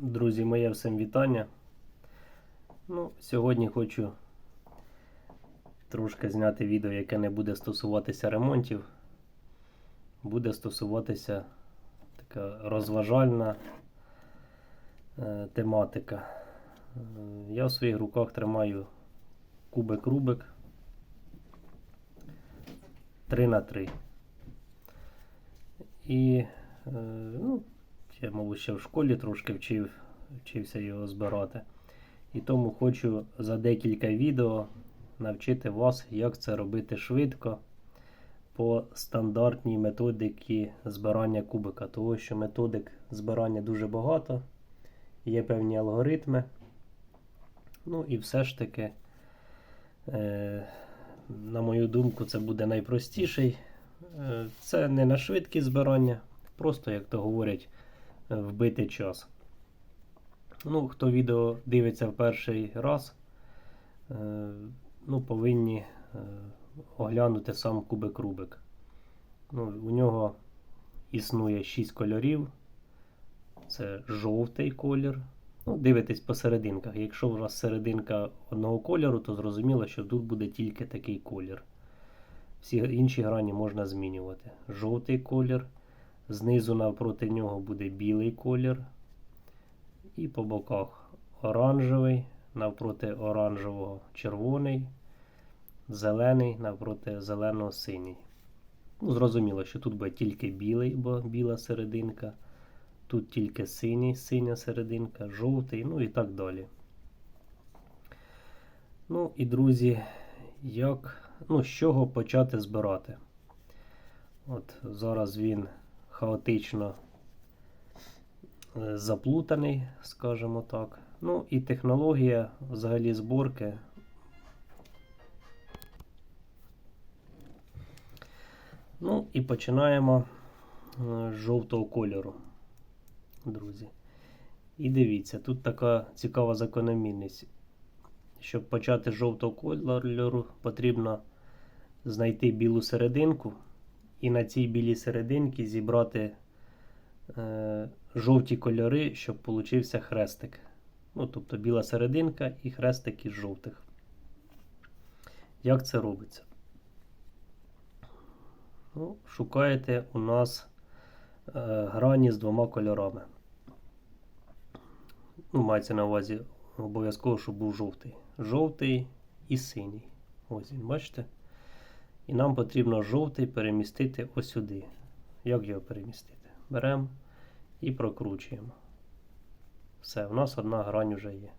Друзі, моє всім вітання. Ну, сьогодні хочу трошки зняти відео, яке не буде стосуватися ремонтів. Буде стосуватися така розважальна е, тематика. Е, Я в своїх руках тримаю кубик Рубик 3 на 3 І е, ну, я, мабуть, ще в школі трошки вчив, вчився його збирати. І тому хочу за декілька відео навчити вас, як це робити швидко по стандартній методиці збирання кубика. Тому що методик збирання дуже багато, є певні алгоритми. Ну і все ж таки, е, на мою думку, це буде найпростіший. Е, Це не на швидкість збирання, просто, як то говорять, вбити час. Ну, Хто відео дивиться в перший раз, е, ну, повинні е, оглянути сам кубик Рубик. Ну, У нього існує 6 кольорів. Це жовтий колір. Ну, Дивитесь по серединках. Якщо у вас серединка одного кольору, то зрозуміло, що тут буде тільки такий колір. Всі інші грані можна змінювати. Жовтий колір. Знизу навпроти нього буде білий колір. І по боках оранжевий, навпроти оранжевого червоний, зелений, навпроти зеленого синій. Ну, зрозуміло, що тут буде тільки білий, бо біла серединка. Тут тільки синій, синя серединка, жовтий, ну і так далі. Ну і друзі, як, ну, з чого почати збирати? От зараз він хаотично е, заплутаний, скажімо так. Ну і технологія взагалі зборки. Ну і починаємо е, з жовтого кольору, друзі. І дивіться, тут така цікава закономірність. Щоб почати з жовтого кольору, потрібно знайти білу серединку і на цій білій серединці зібрати е, жовті кольори, щоб получився хрестик. Ну, тобто біла серединка і хрестик із жовтих. Як це робиться? Ну, Шукаєте у нас е, грані з двома кольорами. Ну, Мається на увазі обов'язково, щоб був жовтий. Жовтий і синій. Ось він, бачите? І нам потрібно жовтий перемістити ось сюди. Як його перемістити? Беремо і прокручуємо. Все, у нас одна грань вже є.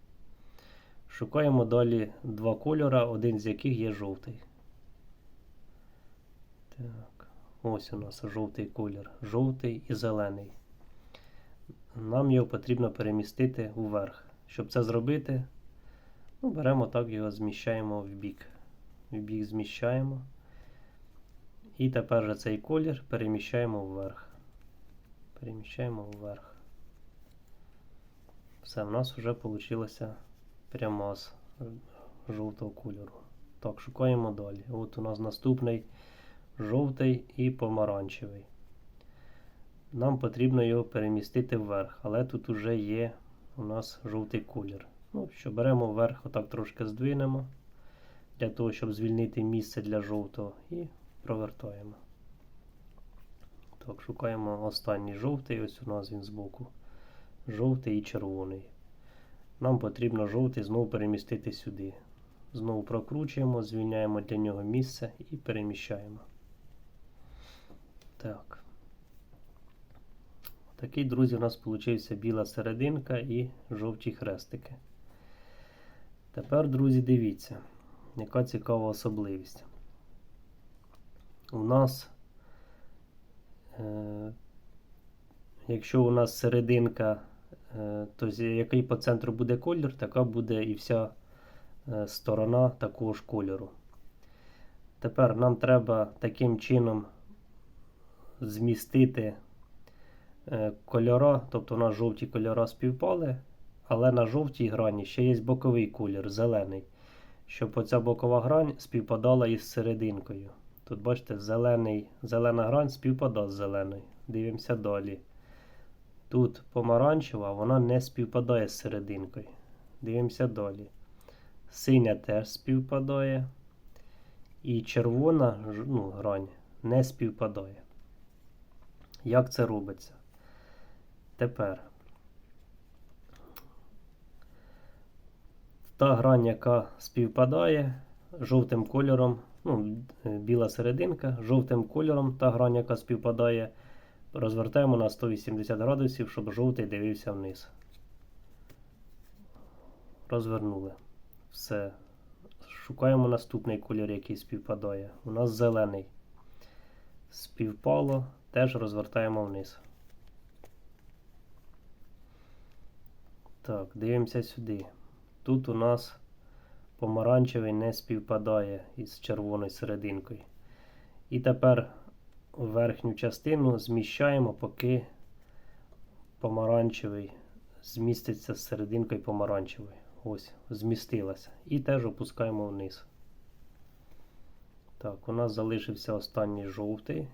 Шукаємо далі два кольора, один з яких є жовтий. Так, ось у нас жовтий колір. Жовтий і зелений. Нам його потрібно перемістити вверх. Щоб це зробити, ну, беремо так, його зміщаємо в бік. В бік зміщаємо. І тепер же цей колір переміщаємо вверх. Переміщаємо вверх. Все, в нас вже вийшла пряма з жовтого кольору. Так, шукаємо далі. От у нас наступний жовтий і помаранчевий. Нам потрібно його перемістити вверх, але тут вже є у нас жовтий колір. Ну, що беремо вверх, отак трошки здвинемо, для того, щоб звільнити місце для жовтого, і провертаємо. Так, шукаємо останній жовтий, ось у нас він збоку. Жовтий і червоний. Нам потрібно жовтий знову перемістити сюди. Знову прокручуємо, звільняємо для нього місце і переміщаємо. Так. Такий, друзі, у нас получився біла серединка і жовті хрестики. Тепер, друзі, дивіться, яка цікава особливість. У нас, е, якщо у нас серединка, е, то який по центру буде колір, така буде і вся е, сторона такого ж кольору. Тепер нам треба таким чином змістити е, кольора, тобто у нас жовті кольора співпали, але на жовтій грані ще є боковий колір, зелений, щоб оця бокова грань співпадала із серединкою. Тут, бачите, зелений, зелена грань співпадає з зеленою. Дивимося далі. Тут помаранчева, вона не співпадає з серединкою. Дивимося далі. Синя теж співпадає. І червона ну, грань не співпадає. Як це робиться? Тепер. Та грань, яка співпадає жовтим кольором, ну, е, біла серединка, жовтим кольором та грань, яка співпадає, розвертаємо на 180 градусів, щоб жовтий дивився вниз. Розвернули. Все. Шукаємо наступний колір, який співпадає. У нас зелений. Співпало, теж розвертаємо вниз. Так, дивимося сюди. Тут у нас помаранчевий не співпадає із червоною серединкою. І тепер верхню частину зміщаємо, поки помаранчевий зміститься з серединкою помаранчевої. Ось, змістилася. І теж опускаємо вниз. Так, у нас залишився останній жовтий.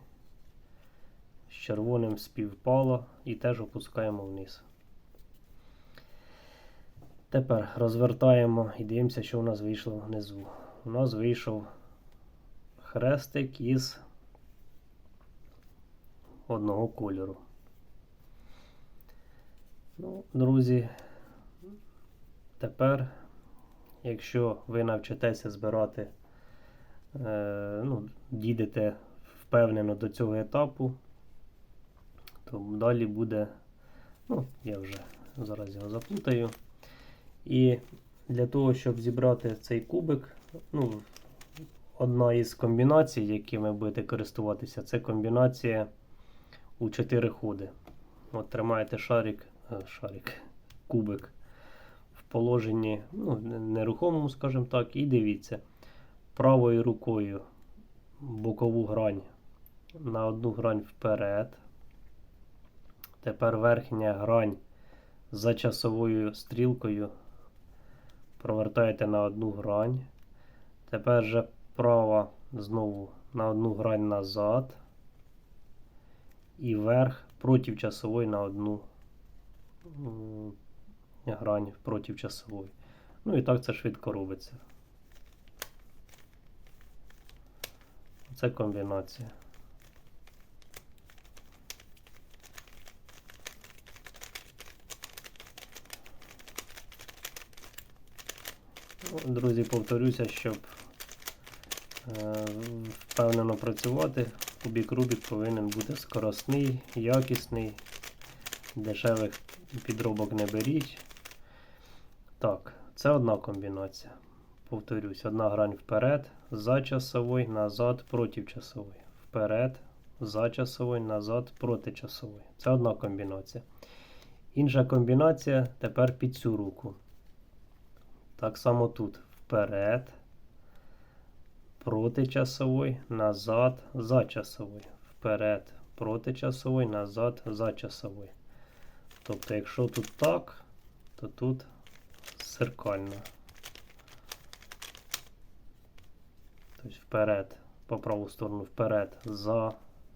З червоним співпало і теж опускаємо вниз. Тепер розвертаємо і дивимося, що у нас вийшло внизу. У нас вийшов хрестик із одного кольору. Ну, друзі, тепер, якщо ви навчитеся збирати, е, ну, дійдете впевнено до цього етапу, то далі буде, ну, я вже зараз його заплутаю. І для того, щоб зібрати цей кубик, ну, одна із комбінацій, якими будете користуватися, це комбінація у 4 ходи. От тримаєте шарик, е, шарик, кубик в положенні ну, нерухомому, скажімо так, і дивіться. Правою рукою бокову грань на одну грань вперед. Тепер верхня грань за часовою стрілкою провертаєте на одну грань. Тепер же права знову на одну грань назад. І вверх проти часової на одну грань проти часової. Ну і так це швидко робиться. Це комбінація. Друзі, повторюся, щоб е, впевнено працювати, кубік Рубік повинен бути скоростний, якісний, дешевих підробок не беріть. Так, це одна комбінація. Повторюсь, одна грань вперед, за часовий, назад, проти часової. Вперед, за часовий, назад, проти часової. Це одна комбінація. Інша комбінація тепер під цю руку. Так само тут вперед, проти часовий, назад, за часовий. Вперед, проти часовий, назад, за часовий. Тобто, якщо тут так, то тут зеркально. Тобто вперед, по праву сторону, вперед, за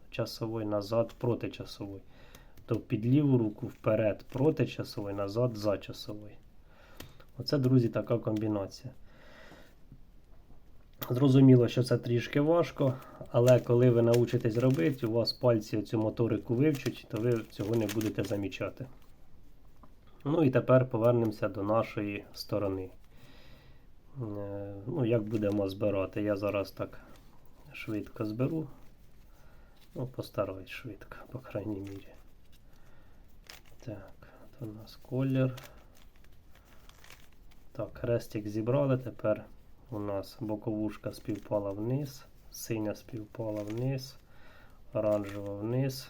часовий, назад, проти часовий. То під ліву руку вперед, проти часовий, назад, за часовий. Оце, друзі, така комбінація. Зрозуміло, що це трішки важко, але коли ви научитесь робити, у вас пальці цю моторику вивчать, то ви цього не будете замічати. Ну і тепер повернемося до нашої сторони. Е, Ну, як будемо збирати? Я зараз так швидко зберу. Ну, постараюсь швидко, по крайній мірі. Так, от у нас колір. Так, хрестик зібрали. Тепер у нас боковушка співпала вниз, синя співпала вниз, оранжева вниз.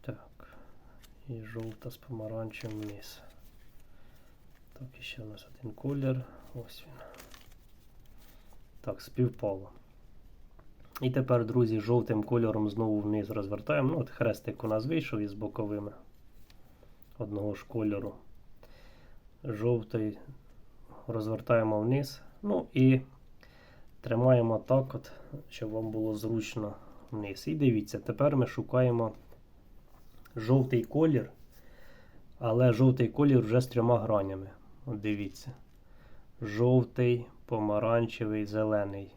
Так, і жовта з помаранчем вниз. Так, і ще у нас один колір. Ось він. Так, співпало. І тепер, друзі, жовтим кольором знову вниз розвертаємо. Ну, от хрестик у нас вийшов із боковими одного ж кольору. Жовтий розвертаємо вниз. Ну і тримаємо так, от, щоб вам було зручно вниз. І дивіться, тепер ми шукаємо жовтий колір, але жовтий колір вже з трьома гранями. От дивіться. Жовтий, помаранчевий, зелений.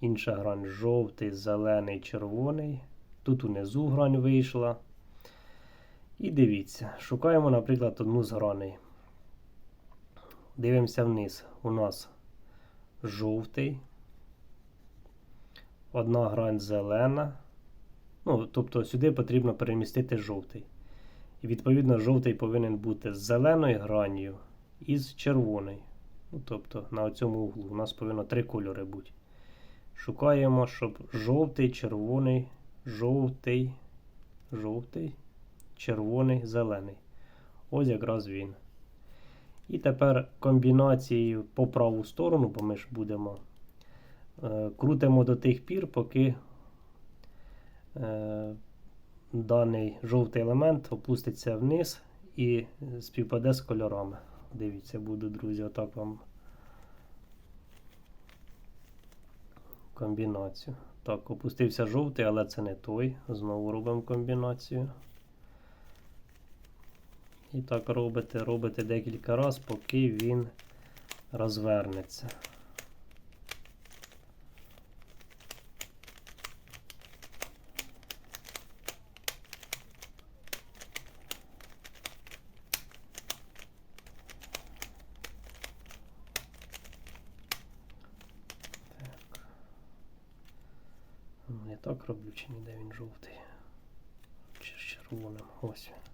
Інша грань жовтий, зелений, червоний. Тут унизу грань вийшла. І дивіться, шукаємо, наприклад, одну з граней. Дивимося вниз. У нас жовтий. Одна грань зелена. Ну, тобто сюди потрібно перемістити жовтий. І відповідно жовтий повинен бути з зеленою гранню і з червоною. Ну, тобто на цьому углу у нас повинно три кольори бути. Шукаємо, щоб жовтий, червоний, жовтий, жовтий, червоний, зелений. Ось якраз він. І тепер комбінацією по праву сторону, бо ми ж будемо е, крутимо до тих пір, поки е, даний жовтий елемент опуститься вниз і співпаде з кольорами. Дивіться, буду, друзі, отак вам комбінацію. Так, опустився жовтий, але це не той. Знову робимо комбінацію. І так робите, робите декілька разів, поки він розвернеться. Ну, так роблю, чи ніде він жовтий. Чи з червоним. Ось він.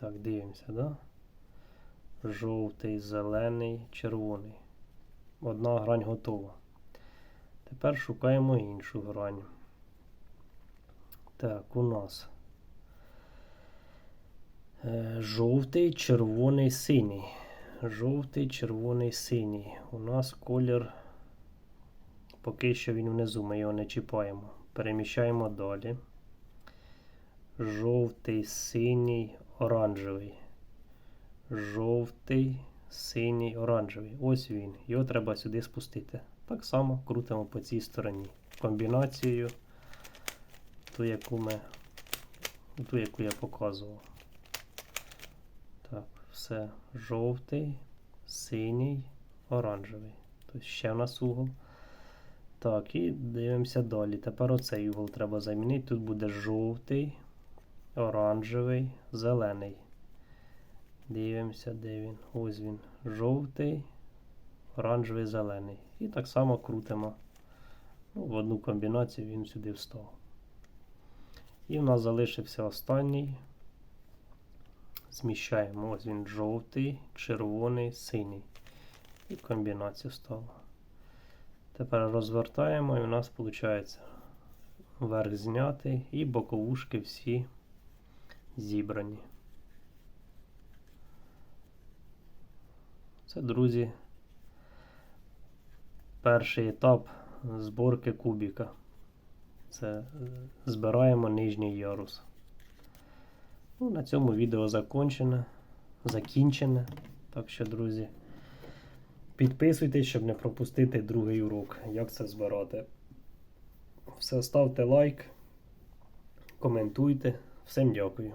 Так, дивимося, да? Жовтий, зелений, червоний. Одна грань готова. Тепер шукаємо іншу грань. Так, у нас е, жовтий, червоний, синій. Жовтий, червоний, синій. У нас колір. Поки що він внизу, ми його не чіпаємо. Переміщаємо далі. Жовтий, синій, оранжевий. Жовтий, синій, оранжевий. Ось він. Його треба сюди спустити. Так само крутимо по цій стороні. Комбінацією, ту, яку ми, ту, яку я показував. Так, все. Жовтий, синій, оранжевий. Тобто ще в нас угол. Так, і дивимося далі. Тепер оцей угол треба замінити. Тут буде жовтий, оранжевий, зелений. Дивимося, де він. Ось він. Жовтий, оранжевий, зелений. І так само крутимо. Ну, в одну комбінацію він сюди встав. І в нас залишився останній. Зміщаємо. Ось він жовтий, червоний, синій. І комбінацію стало. Тепер розвертаємо і у нас виходить верх знятий і боковушки всі зібрані. Це, друзі, перший етап зборки кубіка. Це е, збираємо нижній ярус. Ну, на цьому відео закончене, закінчене. Так що, друзі, підписуйтесь, щоб не пропустити другий урок, як це збирати. Все, ставте лайк, коментуйте. Всім дякую.